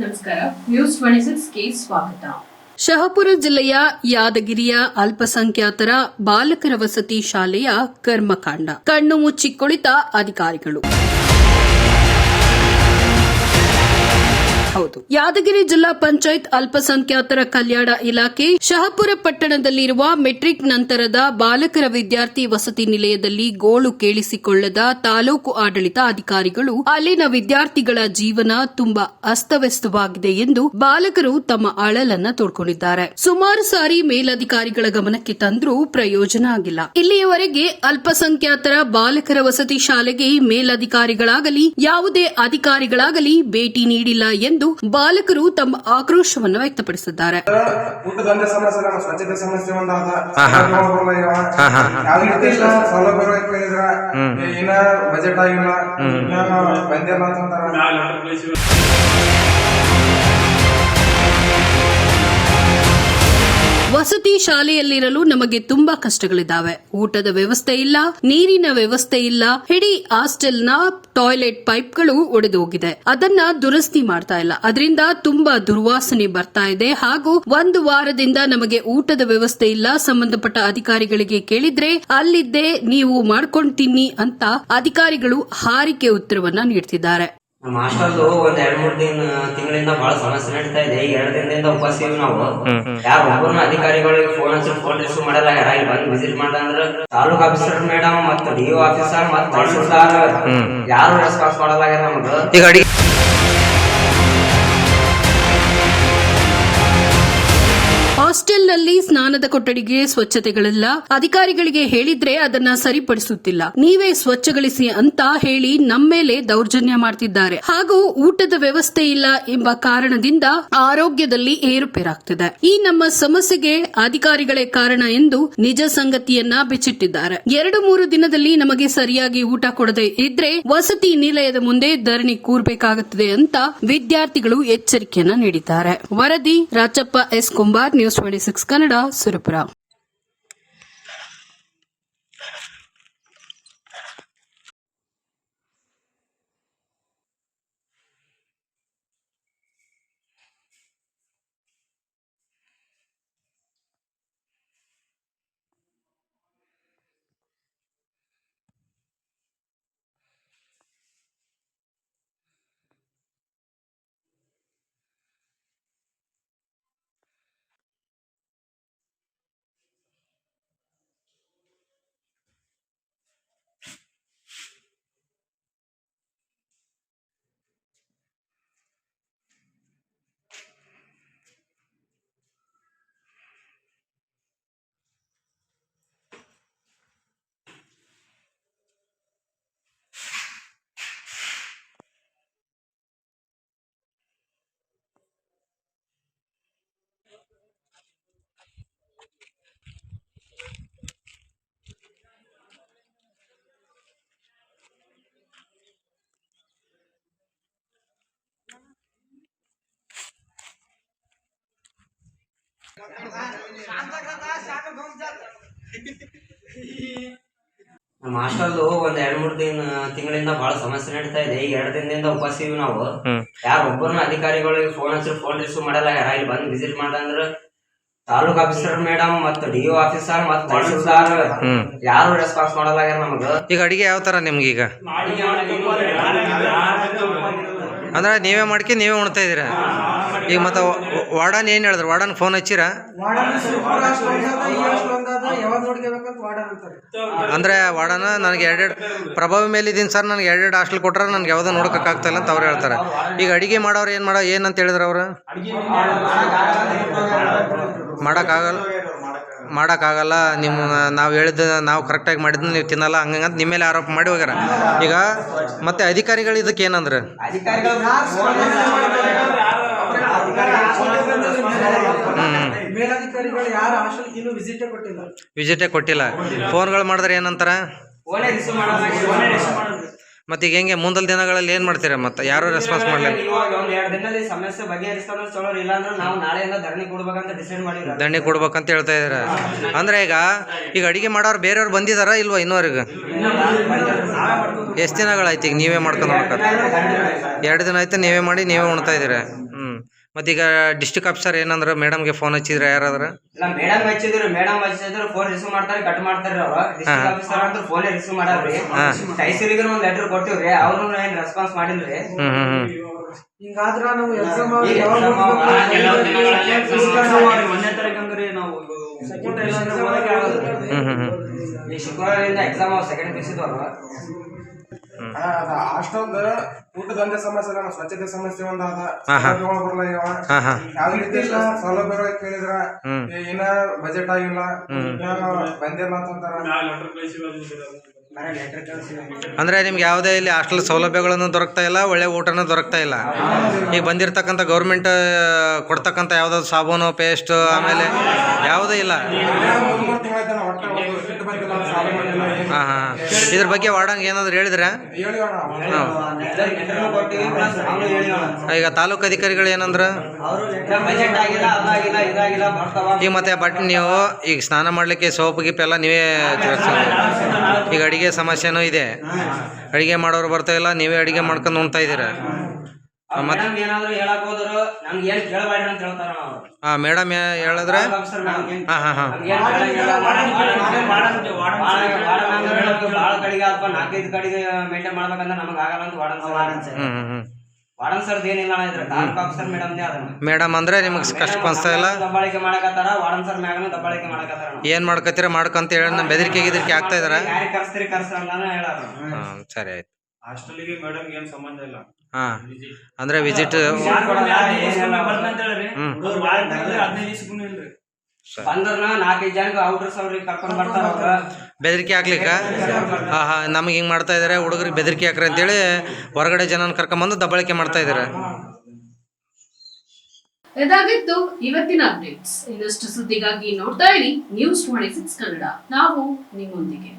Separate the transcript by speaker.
Speaker 1: ನಮಸ್ಕಾರ. News twenty ಸ್ವಾಗತ.
Speaker 2: ಶಹಪುರ ಜಿಲ್ಲೆಯ ಯಾದಗಿರಿಯ ಅಲ್ಪಸಂಖ್ಯಾತರ ಬಾಲಕರ ವಸತಿ ಶಾಲೆಯ ಕರ್ಮಕಾಂಡ. ಕಣ್ಣು ಮುಚ್ಚಿ ಕುಳಿತ ಅಧಿಕಾರಿಗಳು. ಹೌದು. ಯಾದಗಿರಿ ಜಿಲ್ಲಾ ಪಂಚಾಯತ್ ಅಲ್ಪಸಂಖ್ಯಾತರ ಕಲ್ಯಾಣ ಇಲಾಖೆ ಶಹಪುರ ಪಟ್ಟಣದಲ್ಲಿರುವ ಮೆಟ್ರಿಕ್ ನಂತರದ ಬಾಲಕರ ವಿದ್ಯಾರ್ಥಿ ವಸತಿ ನಿಲಯದಲ್ಲಿ ಗೋಳು ಕೇಳಿಸಿಕೊಳ್ಳದ ತಾಲೂಕು ಆಡಳಿತ ಅಧಿಕಾರಿಗಳು, ಅಲ್ಲಿನ ವಿದ್ಯಾರ್ಥಿಗಳ ಜೀವನ ತುಂಬಾ ಅಸ್ತವ್ಯಸ್ತವಾಗಿದೆ ಎಂದು ಬಾಲಕರು ತಮ್ಮ ಅಳಲನ್ನ ತೋಡ್ಕೊಂಡಿದ್ದಾರೆ. ಸುಮಾರು ಸಾರಿ ಮೇಲಧಿಕಾರಿಗಳ ಗಮನಕ್ಕೆ ತಂದರೂ ಪ್ರಯೋಜನ ಆಗಿಲ್ಲ. ಇಲ್ಲಿಯವರೆಗೆ ಅಲ್ಪಸಂಖ್ಯಾತರ ಬಾಲಕರ ವಸತಿ ಶಾಲೆಗೆ ಮೇಲಧಿಕಾರಿಗಳಾಗಲಿ, ಯಾವುದೇ ಅಧಿಕಾರಿಗಳಾಗಲಿ ಭೇಟಿ ನೀಡಿಲ್ಲ ಎಂದು ಬಾಲಕರು ತಮ್ಮ ಆಕ್ರೋಶವನ್ನು ವ್ಯಕ್ತಪಡಿಸಿದ್ದಾರೆ.
Speaker 3: ಸಮಸ್ಯೆ ಸ್ವಚ್ಛತೆ ಸಮಸ್ಯೆ. ಯಾವ ರೀತಿ ಇಲ್ಲ ಸೌಲಭ್ಯಗಳು ಕೇಳಿದ್ರ ಬಜೆಟ್ ಆಗಿಲ್ಲ ಬಂದಿಲ್ಲ ಅಂತಂತಾರ.
Speaker 2: ವಸತಿ ಶಾಲೆಯಲ್ಲಿರಲು ನಮಗೆ ತುಂಬಾ ಕಷ್ಟಗಳಿದ್ದಾವೆ. ಊಟದ ವ್ಯವಸ್ಥೆ ಇಲ್ಲ, ನೀರಿನ ವ್ಯವಸ್ಥೆ ಇಲ್ಲ. ಇಡೀ ಹಾಸ್ಟೆಲ್ನ ಟಾಯ್ಲೆಟ್ ಪೈಪ್ಗಳು ಒಡೆದು ಹೋಗಿದೆ ಅದನ್ನ ದುರಸ್ತಿ ಮಾಡ್ತಾ ಇಲ್ಲ. ಅದರಿಂದ ತುಂಬಾ ದುರ್ವಾಸನೆ ಬರ್ತಾ ಇದೆ. ಹಾಗೂ ಒಂದು ವಾರದಿಂದ ನಮಗೆ ಊಟದ ವ್ಯವಸ್ಥೆ ಇಲ್ಲ. ಸಂಬಂಧಪಟ್ಟ ಅಧಿಕಾರಿಗಳಿಗೆ ಕೇಳಿದ್ರೆ, ಅಲ್ಲಿದ್ದೇ ನೀವು ಮಾಡ್ಕೊಂಡ್ ತಿನ್ನಿ ಅಂತ ಅಧಿಕಾರಿಗಳು ಹಾರಿಕೆ ಉತ್ತರವನ್ನ ನೀಡ್ತಿದ್ದಾರೆ.
Speaker 4: ನಮ್ಮ ಹಾಸ್ಟೆಲ್ದು ಒಂದ್ ಎರಡ್ ಮೂರ್ ದಿನ ತಿಂಗಳಿಂದ ಬಹಳ ಸಮಸ್ಯೆ ನಡೀತಾ ಇದೆ. ಈಗ ಎರಡ್ ದಿನದಿಂದ ಉಪವಾಸ ಇವಿ ನಾವು. ಯಾರ ಒಬ್ಬರು ಅಧಿಕಾರಿಗಳಿಗೆ ಫೋನ್ ಹಚ್ಚಿ ಫೋನ್ ರಿಸೀವ್ ಮಾಡಲ್ಲ. ಯಾರ ಇಲ್ಲಿ ಬಂದು ವಿಸಿಟ್ ಮಾಡ್ದಂದ್ರ ತಾಲೂಕ್ ಆಫೀಸರ್ ಮೇಡಮ್ ಮತ್ತು ಡಿಒ ಆಫೀಸರ್ ಮತ್ತು ತಹಸೀಲ್ದಾರ್ ಯಾರು ರೆಸ್ಪಾನ್ಸ್ ಮಾಡಲ್ಲ ನಮ್ಗೆ.
Speaker 5: ಈಗ ಅಡಿಗೆ
Speaker 2: ಹಾಸ್ಟೆಲ್ನಲ್ಲಿ ಸ್ನಾನದ ಕೊಠಡಿಗೆ ಸ್ವಚ್ಛತೆಗಳಿಲ್ಲ ಅಧಿಕಾರಿಗಳಿಗೆ ಹೇಳಿದ್ರೆ ಅದನ್ನ ಸರಿಪಡಿಸುತ್ತಿಲ್ಲ. ನೀವೇ ಸ್ವಚ್ಛಗೊಳಿಸಿ ಅಂತ ಹೇಳಿ ನಮ್ಮ ಮೇಲೆ ದೌರ್ಜನ್ಯ ಮಾಡ್ತಿದ್ದಾರೆ. ಹಾಗೂ ಊಟದ ವ್ಯವಸ್ಥೆ ಇಲ್ಲ ಎಂಬ ಕಾರಣದಿಂದ ಆರೋಗ್ಯದಲ್ಲಿ ಏರುಪೇರಾಗ್ತಿದೆ. ಈ ನಮ್ಮ ಸಮಸ್ಯೆಗೆ ಅಧಿಕಾರಿಗಳೇ ಕಾರಣ ಎಂದು ನಿಜ ಸಂಗತಿಯನ್ನ ಬಿಚ್ಚಿಟ್ಟಿದ್ದಾರೆ. ಎರಡು ಮೂರು ದಿನದಲ್ಲಿ ನಮಗೆ ಸರಿಯಾಗಿ ಊಟ ಕೊಡದೆ ಇದ್ರೆ ವಸತಿ ನಿಲಯದ ಮುಂದೆ ಧರಣಿ ಕೂರ್ಬೇಕಾಗುತ್ತದೆ ಅಂತ ವಿದ್ಯಾರ್ಥಿಗಳು ಎಚ್ಚರಿಕೆಯನ್ನ ನೀಡಿದ್ದಾರೆ. ವರದಿ Rachappa S Kumbar, news twenty Kannada Surapura
Speaker 4: ನಮ್ಮ ಹಾಸ್ಟೆಲ್ ಒಂದ್ ಎರಡ್ ಮೂರ್ ದಿನ ತಿಂಗಳಿಂದ ಬಹಳ ಸಮಸ್ಯೆ ನಡೀತಾ ಇದೆ. ಈಗ ಎರಡ್ ದಿನದಿಂದ ಉಪವಾಸ ಇವಿ ನಾವು ಯಾರ ಒಬ್ಬರನ್ನ ಅಧಿಕಾರಿಗಳಿಗೆ ಫೋನ್ ಹಚ್ಚಿ ಫೋನ್ ರಿಸೀವ್ ಮಾಡಲ್ಲ. ಯಾರ ಇಲ್ಲಿ ಬಂದು ವಿಸಿಟ್ ಮಾಡಂದ್ರ ತಾಲೂಕ್ ಆಫೀಸರ್ ಮೇಡಮ್ ಮತ್ತು ಡಿ ಆಫೀಸರ್ ಮತ್ತು ತಹಸೀಲ್ದಾರ್ ಯಾರು ರೆಸ್ಪಾನ್ಸ್ ಮಾಡಲ್ಲ ನಮಗ.
Speaker 5: ಈಗ ಅಡಿಗೆ ಯಾವ ತರ ನಿಮ್ಗೆ ಈಗ ಅಂದ್ರೆ ನೀವೇ ಮಾಡ್ಕಿ ನೀವೇ ಉಣ್ತಾ ಇದ್ದೀರಾ? ಈಗ ಮತ್ತೆ ವಾರ್ಡನ್ ಏನು ಹೇಳಿದ್ರು? ವಾರ್ಡನ್ ಫೋನ್ ಹಚ್ಚಿರಾ ಅಂದ್ರೆ ವಾರ್ಡನ ನನಗೆ ಎರಡೆರಡು ಪ್ರಭಾವ ಮೇಲೆ ಇದೀನಿ ಸರ್ ನನಗೆ ಎರಡೆರಡು ಹಾಸ್ಟೆಲ್ ಕೊಟ್ರೆ ನನಗೆ ಯಾವುದೋ ನೋಡೋಕ್ಕಾಗ್ತಾಯಿಲ್ಲ ಅಂತ ಅವ್ರು ಹೇಳ್ತಾರೆ. ಈಗ ಅಡಿಗೆ ಮಾಡೋರು ಏನು ಮಾಡೋ ಏನಂತ ಹೇಳಿದ್ರು ಅವರು? ಮಾಡೋಕ್ಕಾಗಲ್ಲ. ಮಾಡೋಕ್ಕಾಗಲ್ಲ ನಿಮ್ಮ ನಾವು ಹೇಳಿದ ನಾವು ಕರೆಕ್ಟಾಗಿ ಮಾಡಿದ್ನ ನೀವು ತಿನ್ನಲ್ಲ ಹಂಗಂತ ನಿಮ್ಮ ಮೇಲೆ ಆರೋಪ ಮಾಡಿ ಹೋಗ್ಯಾರ. ಈಗ ಮತ್ತೆ ಅಧಿಕಾರಿಗಳು ಇದಕ್ಕೆ ಏನಂದ್ರೆ?
Speaker 6: ವಿಸಿಟೇ ಕೊಟ್ಟಿಲ್ಲ.
Speaker 5: ಫೋನ್ಗಳು ಮಾಡಿದ್ರೆ ಏನಂತಾರ? ಮತ್ತೆ ಈಗ ಹೆಂಗೆ ಮುಂದಲ್ ದಿನಗಳಲ್ಲಿ ಏನು ಮಾಡ್ತೀರಾ ಮತ್ತೆ? ಯಾರು ರೆಸ್ಪಾನ್ಸ್ ಮಾಡಲಿಲ್ಲ?
Speaker 4: ಇವಾಗ ಒಂದ್ ಎರಡ್ ದಿನದಲ್ಲಿ ಸಮಸ್ಯೆ ಬಗೆಹರಿಸ್ತಾರ ಚಲೋ ಇಲ್ಲ ಅಂದ್ರೆ ನಾವು ನಾಳೆಯಿಂದ ಧರಣಿ ಕೊಡ್ಬೇಕಂತ ಡಿಸೈಡ್ ಮಾಡಿಲ್ಲ
Speaker 5: ದಂಡಿ ಕೊಡ್ಬೇಕಂತ ಹೇಳ್ತಾ ಇದಾರೆ ಅಂದ್ರೆ ಈಗ ಈಗ ಅಡಿಗೆ ಮಾಡೋರು ಬೇರೆಯವ್ರು ಬಂದಿದಾರ ಇಲ್ವಾ ಇನ್ನೋರಿಗೆ? ಎಷ್ಟು ದಿನಗಳಾಯ್ತು ಈಗ ನೀವೇ ಮಾಡ್ಕೊಂಡು ಹೋಗ್ಬೇಕು ಎರಡು ದಿನ ಆಯ್ತು ನೀವೇ ಮಾಡಿ ನೀವೇ ಉಣ್ತಾ ಇದ್ದೀರಾ? ಮತ್ತೀಗ ಡಿಸ್ಟಿಕ್ ಆಫೀಸರ್ ಏನಂದ್ರೆ ಮೇಡಮ್ಗೆ ಫೋನ್ ಹಚ್ಚಿದ್ರೆ ಯಾರಾದ್ರ?
Speaker 4: ಇಲ್ಲ ಮೇಡಮ್ ಹಚ್ಚಿದ್ರು ಮೇಡಮ್ ಹಚ್ಚಿದ್ರು ಫೋನ್ ರಿಸೀವ್ ಮಾಡ್ತಾರೆ ಕಟ್ ಮಾಡ್ತಾರೆ ಅವರು. ಡಿಸ್ಟ್ರಿಕ್ಟ್ ಆಫೀಸರ್ ಅಂತ ಫೋನ್ ರಿಸೀವ್ ಮಾಡಾರ್ರಿ ಟೈಸಿಲಿಗೆ ಒಂದ್ ಲೆಟರ್ ಕೊಟ್ಟಿವ್ರಿ ಅವ್ರು ಏನ್ ರೆಸ್ಪಾನ್ಸ್ ಮಾಡಿಲ್ರಿ?
Speaker 5: ಹ್ಮ್ ಹ್ಮ್ ಹ್ಮ್.
Speaker 6: ಹಿಂಗಾದ್ರ ನಾವು ಎಕ್ಸಾಮ್
Speaker 7: ಒಂದನೇ ತಾರೀಕು ಅಂದ್ರೆ ನಾವು ಊಟ ಇಲ್ಲ ಅಂದ್ರೆ ಓದಕ್ಕೆ ಆಗೋದಿಲ್ಲ.
Speaker 5: ಹ್ಮ್ ಹ್ಮ್ ಹ್ಮ್.
Speaker 4: ಈ ಶುಕ್ರವಾರದಿಂದ ಎಕ್ಸಾಮ್ ಸೆಕೆಂಡ್ ಪಿ
Speaker 3: ಹಾಸ್ಟೆಲ್ ಊಟದ ಒಂದೇ ಸಮಸ್ಯೆ ಇಲ್ಲ ಸ್ವಚ್ಛತೆ ಸಮಸ್ಯೆ ಒಂದ್ ಅದ. ಸೌಲಭ್ಯಗಳು ಬರಲ್ಲ
Speaker 5: ಇವ.
Speaker 3: ಯಾವ ರೀತಿ ಸೌಲಭ್ಯಗಳು ಕೇಳಿದ್ರ? ಏನ ಬಜೆಟ್ ಆಗಿಲ್ಲ. ಬಂದಿಲ್ಲ ಅಂತಂತಾರ
Speaker 5: ಅಂದ್ರೆ ನಿಮ್ಗೆ ಯಾವುದೇ ಇಲ್ಲಿ ಹಾಸ್ಟೆಲ್ ಸೌಲಭ್ಯಗಳನ್ನು ದೊರಕ್ತಾ ಇಲ್ಲ, ಒಳ್ಳೆ ಊಟನೂ ದೊರಕ್ತಾ ಇಲ್ಲ. ಈಗ ಬಂದಿರತಕ್ಕಂಥ ಗೌರ್ಮೆಂಟ್ ಕೊಡ್ತಕ್ಕಂಥ ಯಾವುದಾದ್ರು ಸಾಬೂನು ಪೇಸ್ಟ್ ಆಮೇಲೆ ಯಾವುದೂ ಇಲ್ಲ. ಹಾಂ ಹಾಂ ಇದ್ರ ಬಗ್ಗೆ ವಾರ್ಡಂಗೆ ಏನಾದ್ರು ಹೇಳಿದ್ರೆ? ಈಗ ತಾಲೂಕು ಅಧಿಕಾರಿಗಳು ಏನಂದ್ರೆ? ಈಗ ಮತ್ತೆ ಬಟ್ ನೀವು, ಈಗ ಸ್ನಾನ ಮಾಡಲಿಕ್ಕೆ ಸೋಪ್, ಗಿಪ್ ಎಲ್ಲ ನೀವೇ. ಈಗ ಅಡಿಗೆ ಸಮಸ್ಯೆನೂ ಇದೆ ಅಡಿಗೆ ಮಾಡೋರು ಬರ್ತಾ ಇಲ್ಲ ನೀವೇ ಅಡಿಗೆ ಮಾಡ್ಕೊಂಡು ಉಣ್ತಾ ಇದ್ದೀರಾ
Speaker 4: ಹಾ ಏನಾದ್ರು ಹೇಳಕ್ ಹೋದ್ರು ನಮ್ಗೆ ಏನ್ ಕೇಳಬೇಡ್ರಿ ಅಂತ ಹೇಳ್ತಾರ ನಾವು
Speaker 5: ಹಾಂ ಮೇಡಮ್ ಹೇಳಿದ್ರೆ ಹಾಂ ಹಾಂ.
Speaker 4: ವಾರ್ಡನ್ ಸರ್ ಇದ್ರ ಆಫೀಸರ್
Speaker 5: ಮೇಡಮ್ ಅಂದರೆ ನಿಮಗೆ ಕಷ್ಟ ಅನಿಸ್ತಾ ಇಲ್ಲ
Speaker 4: ಏನ್ ಮಾಡಕತ್ತಾರ ವಾರ್ಡನ್ ಸರ್ ಮ್ಯಾಗನು ದಬ್ಬಾಳಿಕೆ ಮಾಡಕತ್ತಾರ.
Speaker 5: ಏನು ಮಾಡ್ಕೊಂತ ಹೇಳಿ ನಮ್ಮ ಬೆದರಿಕೆ ಗಿದರಿಕೆ ಆಗ್ತಾ ಇದಾರ
Speaker 4: ಯಾರಿಗೆ ಕರ್ಸ್ತೀರಿ ಕರ್ಸ್ರಿ ಅಂತಾನೆ ಹೇಳಾರ
Speaker 5: ಹಾಂ ಸರಿ ಆಯ್ತು
Speaker 7: ಹಾಸ್ಟೆಲ್ಗೆ ಮೇಡಮ್ ಏನ್ ಸಂಬಂಧ ಇಲ್ಲ
Speaker 5: ಹಾಂ ಅಂದರೆ ವಿಸಿಟ್. ಹ್ಮ್.
Speaker 4: ಬಂದ್ರನ ನಾಲ್ಕೈದು ಜನಕ್ಕೆ ಕರ್ಕೊಂಡ್ ಬರ್ತಾರ ಅವ್ರ.
Speaker 5: ಬೆದರಿಕೆ ಹಾಕ್ಲಿಕ್ಕ? ಹಾ ಹಾ ನಮಗೆ ಹಿಂಗೆ ಮಾಡ್ತಾ ಇದಾರೆ ಹುಡುಗರಿಗೆ ಬೆದರಿಕೆ ಹಾಕ್ರಿ ಅಂತೇಳಿ ಹೊರಗಡೆ ಜನನ ಕರ್ಕೊಂಬಂದು ದಬ್ಬಳಿಕೆ ಮಾಡ್ತಾ ಇದಾರೆ.
Speaker 1: ಇದಾಗಿತ್ತು ಇವತ್ತಿನ ಅಪ್ಡೇಟ್ಸ್. ಇನ್ನಷ್ಟು ಸುದ್ದಿಗಾಗಿ ನೋಡ್ತಾ ಇರಿ. News twenty six Kannada. ನಾವು ನಿಮ್ಮೊಂದಿಗೆ.